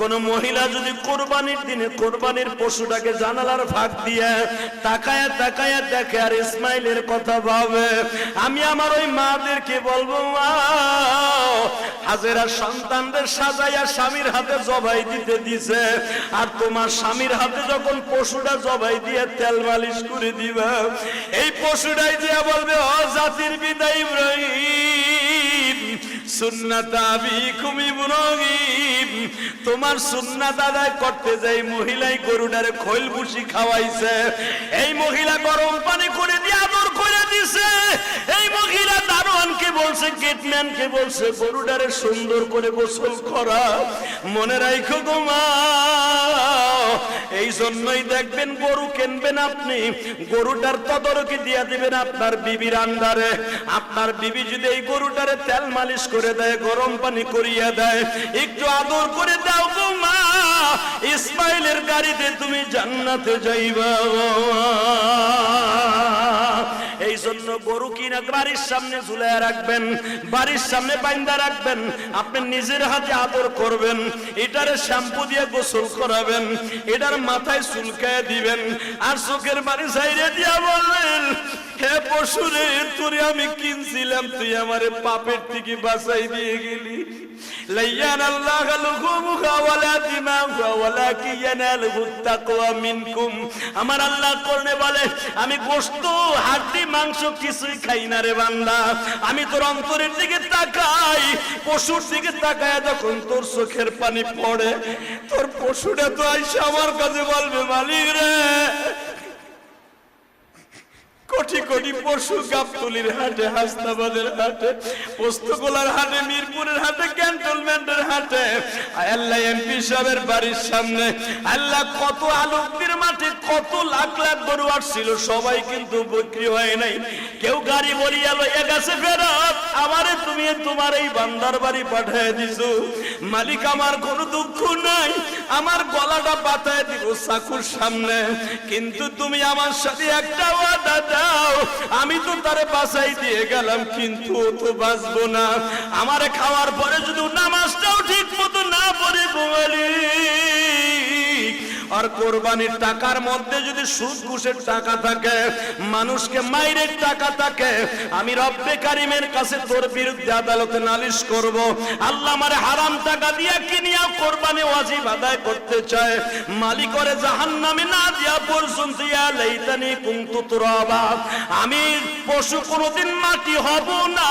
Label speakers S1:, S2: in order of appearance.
S1: কোন মহিলা যদি কোরবানির দিনে কোরবানির পশুটাকে জানালার ফাঁক দিয়ে তাকায় তাকায় দেখে আর ইসমাইলের কথা ভাবে, আমি আমার ওই মাদেরকে বলব, মা, হাজেরা সন্তানদের সাজাইয়া স্বামীর হাতে জবাই দিতে দিছে। আর তোমার স্বামীর হাতে যখন পশুটা জবাই দিয়ে তেল মালিশ করে দিবে, এই পশুটাই দিয়া বলবে, ও জাতির বিদায় ইব্রাহিম, সুন্নাত আবিকুম ইব্রাহিম। তোমার সুন্নাত আদায় করতে যাই মহিলাই গরুটারে খৈল ভুসি খাওয়াইছে, এই মহিলা গরম পানি করে দিয়ে আদর করে দিছে। এই মহিলা দারোয়ানকে বলছে, গেটম্যানকে বলছে, গরুটারে সুন্দর করে গোসল করা। মনে রাখো মা এই জন্যই দেখবেন গরু কিনবেন আপনি। গরুটার তদরকি দিয়া দিবেন আপনার বিবির আন্ডারে। আপনার বিবি যদি এই গরুটারে তেল মালিশ করে দেয়, গরম পানি করিয়া দেয়, একটু আদর করে দাও গো মা। ইসমাইলের গাড়িতে তুমি জান্নাতে যাইবা। এই জন্য গরু কিনা বাড়ির সামনে ঝুলাইয়া রাখবেন, বাড়ির সামনে বাইন্দা রাখবেন, আপনি নিজের হাতে আদর করবেন, এটার শ্যাম্পু দিয়ে গোসল করাবেন, এটার মাথায় চুলকায় দিবেন, আর চোখের বাড়ি সাইরে দিয়া বলবেন হে পশুরে, তোরে আমি কিনছিলাম, তুই আমারে পাপের থেকে বাঁচাই দিয়ে গেলি। আমার আল্লাহ করনে বলে, আমি মাংস কিছুই খাই না রে বান্দা। আমি তোর অন্তরের দিকে তাকাই, পশুর দিকে তাকায় যখন তোর চোখের পানি পড়ে, তোর পশুটা তো আইসা আমার কাছে বলবে, মালিক রে কোটি পশু গাবতলির হাটে, হাসনাবাদের হাটে, পোস্তগোলার হাটে, মিরপুরের হাটে, ক্যান্টনমেন্টের হাটে। আল্লাহ, এমপি সাহেবের বাড়ির সামনে। আল্লাহ, কত আলোকদের মাঠে কত লাখ লাখ গরু আসছিল, সবাই কিন্তু বিক্রি হয় নাই। কেউ গাড়ি বলিয়ালো এ গাছে ফেরত। আমারে তুমি তোমার এই বান্দার বাড়ি পাঠিয়ে দিছো। মালিক, আমার কোনো দুঃখ নাই। আমার গলাটা বাতায় দিব চাকুর সামনে। কিন্তু তুমি আমার সাথে একটা ওয়াদা দাও। আমি তো তারে বাসাই দিয়ে গেলাম, কিন্তু ও তো বাঁচবো না। আমারে খাওয়ার পরে যদি নামাজটাও ঠিক মতো আর কোরবানির টাকার মধ্যে যদি সুদ ঘুষের টাকা থাকে, মানুষকে মাইরের টাকা থাকে, আমি রব্বে কারিমের কাছে তোর বিরুদ্ধে আদালতে নালিশ করব। আল্লাহ আমারে হারাম টাকা দিয়ে কিনিয়া কোরবানি ওয়াজিব আদায় করতে চায়? মালিকরে জাহান্নামে না দিয়া পর্যন্ত লাইতানি কুনতু তুরাবা। আমি পশু কোনোদিন মাটি হব না।